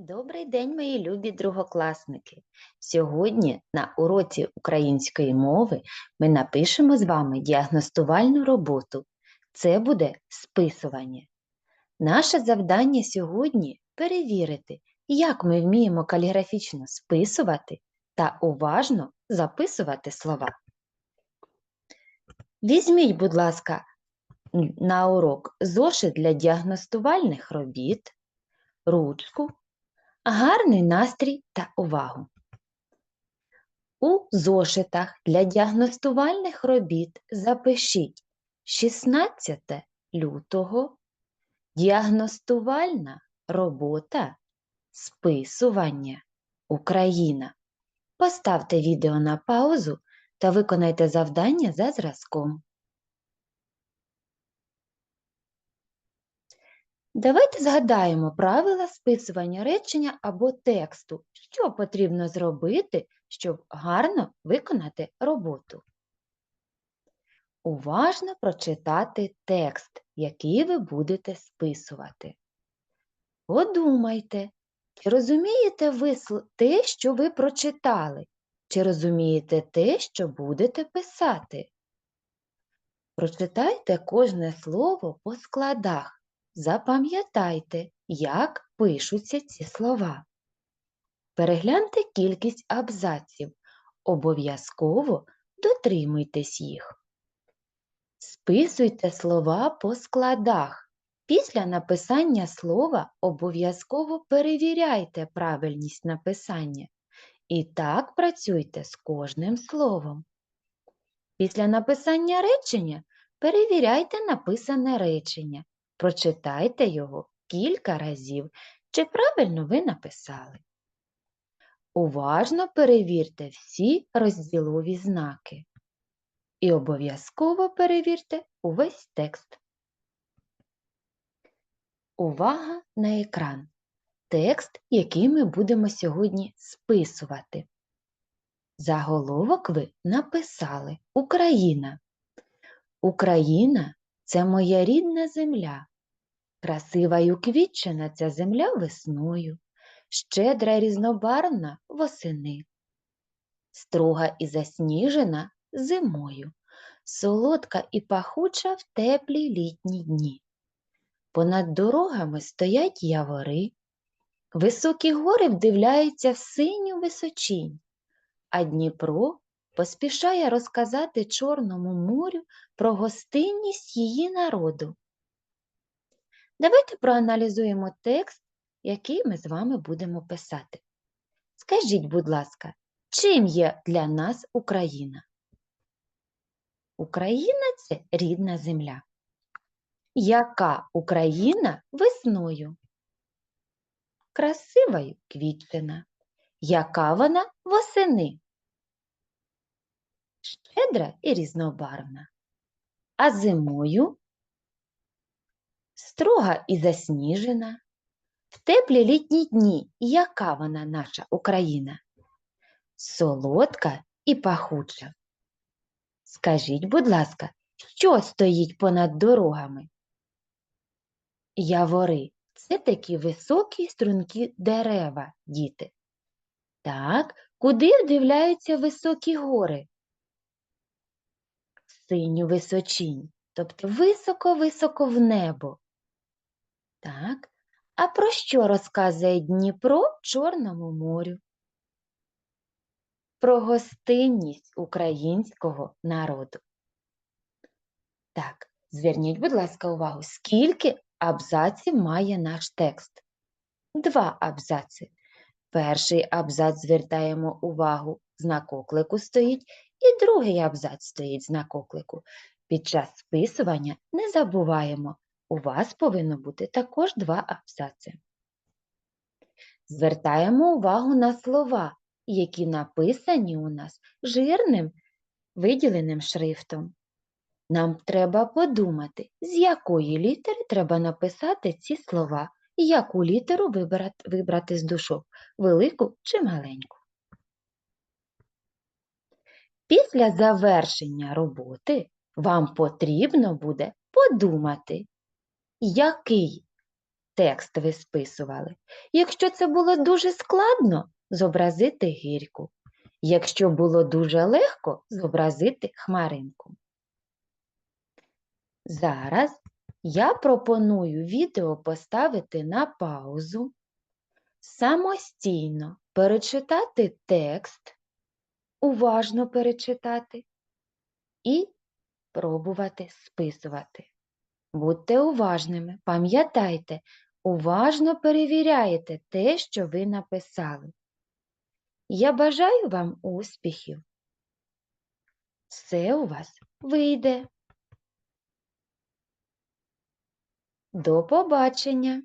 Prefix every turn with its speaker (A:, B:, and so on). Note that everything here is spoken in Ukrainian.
A: Добрий день, мої любі другокласники! Сьогодні на уроці української мови ми напишемо з вами діагностувальну роботу. Це буде списування. Наше завдання сьогодні перевірити, як ми вміємо каліграфічно списувати та уважно записувати слова. Візьміть, будь ласка, на урок зошит для діагностувальних робіт, ручку гарний настрій та увагу. У зошитах для діагностувальних робіт запишіть 16 лютого діагностувальна робота списування Україна. Поставте відео на паузу та виконайте завдання за зразком. Давайте згадаємо правила списування речення або тексту, що потрібно зробити, щоб гарно виконати роботу. Уважно прочитати текст, який ви будете списувати. Подумайте, чи розумієте ви те, що ви прочитали, чи розумієте те, що будете писати. Прочитайте кожне слово по складах. Запам'ятайте, як пишуться ці слова. Перегляньте кількість абзаців. Обов'язково дотримуйтесь їх. Списуйте слова по складах. Після написання слова обов'язково перевіряйте правильність написання. І так працюйте з кожним словом. Після написання речення перевіряйте написане речення. Прочитайте його кілька разів, чи правильно ви написали. Уважно перевірте всі розділові знаки. І обов'язково перевірте увесь текст. Увага на екран. Текст, який ми будемо сьогодні списувати. Заголовок ви написали Україна. Україна це моя рідна земля. Красива й уквітчена ця земля весною, щедра й різнобарвна восени, строга і засніжена зимою, солодка і пахуча в теплі літні дні. Понад дорогами стоять явори, високі гори вдивляються в синю височінь, а Дніпро поспішає розказати Чорному морю про гостинність її народу. Давайте проаналізуємо текст, який ми з вами будемо писати. Скажіть, будь ласка, чим є для нас Україна? Україна це рідна земля. Яка Україна весною? Красива й квітчена. Яка вона восени? Щедра і різнобарвна. А зимою строга і засніжена. В теплі літні дні яка вона наша Україна? Солодка і пахуча. Скажіть, будь ласка, що стоїть понад дорогами? Явори це такі високі стрункі дерева, діти. Так, куди вдивляються високі гори? Синю височінь, тобто високо-високо в небо. А про що розказує Дніпро Чорному морю? Про гостинність українського народу. Так, зверніть, будь ласка, увагу, скільки абзаців має наш текст? Два абзаци. Перший абзац звертаємо увагу, знак оклику стоїть, і другий абзац стоїть знак оклику. Під час списування не забуваємо, у вас повинно бути також два абзаци. Звертаємо увагу на слова, які написані у нас жирним виділеним шрифтом. Нам треба подумати, з якої літери треба написати ці слова, і яку літеру вибрати, з дужок – велику чи маленьку. Після завершення роботи вам потрібно буде подумати, який текст ви списували. Якщо це було дуже складно, зобразити гірку. Якщо було дуже легко, зобразити хмаринку. Зараз я пропоную відео поставити на паузу, самостійно перечитати текст, уважно перечитати і пробувати списувати. Будьте уважними, пам'ятайте, уважно перевіряєте те, що ви написали. Я бажаю вам успіхів. Все у вас вийде. До побачення!